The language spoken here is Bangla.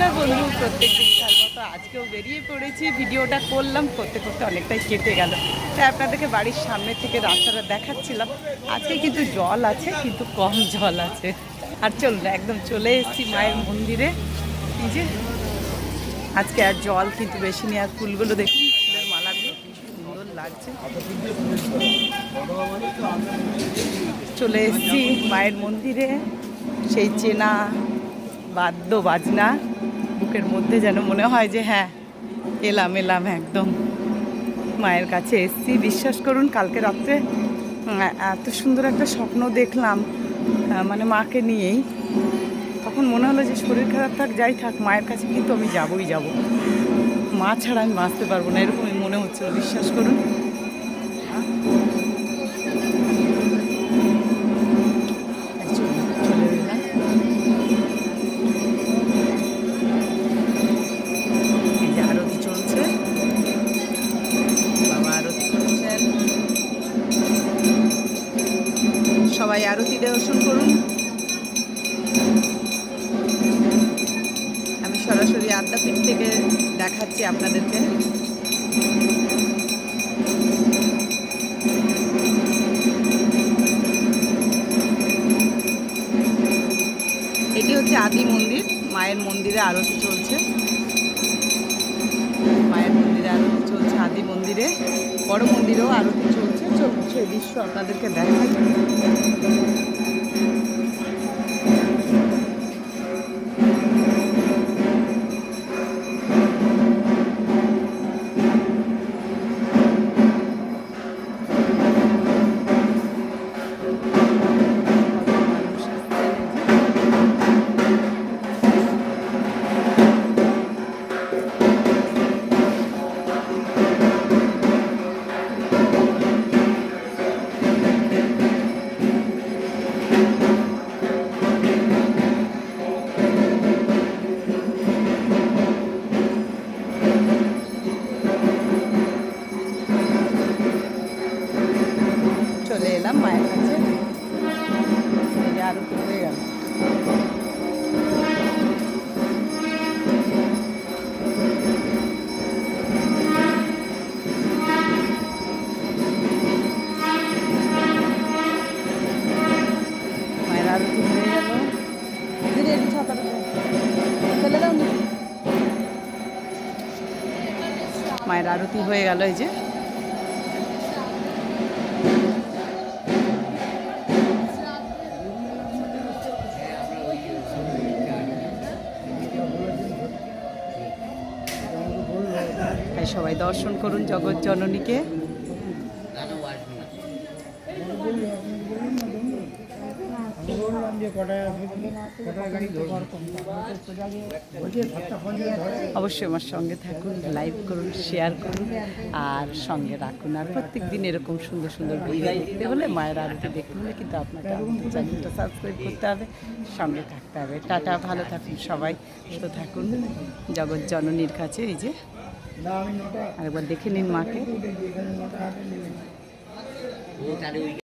নমস্কার বন্ধু, প্রত্যেক দিনকার মতো আজকেও বেরিয়ে পড়েছি। ভিডিওটা করলাম, করতে করতে অনেকটাই কেটে গেল। তাই আপনাদেরকে বাড়ির সামনে থেকে রাস্তাটা দেখাচ্ছিলাম। আজকে কিন্তু জল আছে, কিন্তু কম জল আছে। আর চলুন, একদম চলে এসেছি মায়ের মন্দিরে। এই যে, আজকে আর জল কিন্তু বেশি নেই, আর ফুলগুলো দেখুন, ফুলের মালাগুলো কি সুন্দর লাগছে। চলে এসেছি মায়ের মন্দিরে। সেই চেনা বাদ্য বাজনা বুকের মধ্যে যেন মনে হয় যে হ্যাঁ এলাম এলাম একদম। মায়ের কাছে এসছি। বিশ্বাস করুন, কালকে রাত্রে এত সুন্দর একটা স্বপ্ন দেখলাম মানে মাকে নিয়েই। তখন মনে হলো যে শরীর খারাপ থাক, যাই থাক, মায়ের কাছে কিন্তু আমি যাবই যাব। মা ছাড়া আমি বাঁচতে পারব না, এরকমই মনে হচ্ছিল। বিশ্বাস করুন। সবাই আরতি দর্শন করুন। আমি সরাসরি আদ্যাপীঠ থেকে দেখাচ্ছি আপনাদেরকে। এটি হচ্ছে আদি মন্দির, মায়ের মন্দিরে আরতি চলছে। মায়ের মন্দিরে আরতি চলছে আদি মন্দিরে। বড় মন্দিরেও আরতি চলছে। চলছে দৃশ্য আপনাদেরকে দেখাই চলে এলাম মায়ের কাছে এই যে আরতি হয়ে গেল মায়ের আরতি হয়ে গেল দিদি একটু সবাই দর্শন করুন জগৎ জননীকে। অবশ্যই আমার সঙ্গে থাকুন, লাইভ করুন, শেয়ার করুন, আর সঙ্গে রাখুন। আর প্রত্যেক দিন এরকম সুন্দর সুন্দর ভিডিও দেখতে হলে মায়ের আরতি দেখতে হলে কিন্তু আপনাকে চ্যানেলটা সাবস্ক্রাইব করতে হবে, সঙ্গে থাকতে হবে। টাটা, ভালো থাকুন সবাই, সুস্থ থাকুন। জগৎ জননীর কাছে এই যে আরেকবার দেখে নিন মাকে।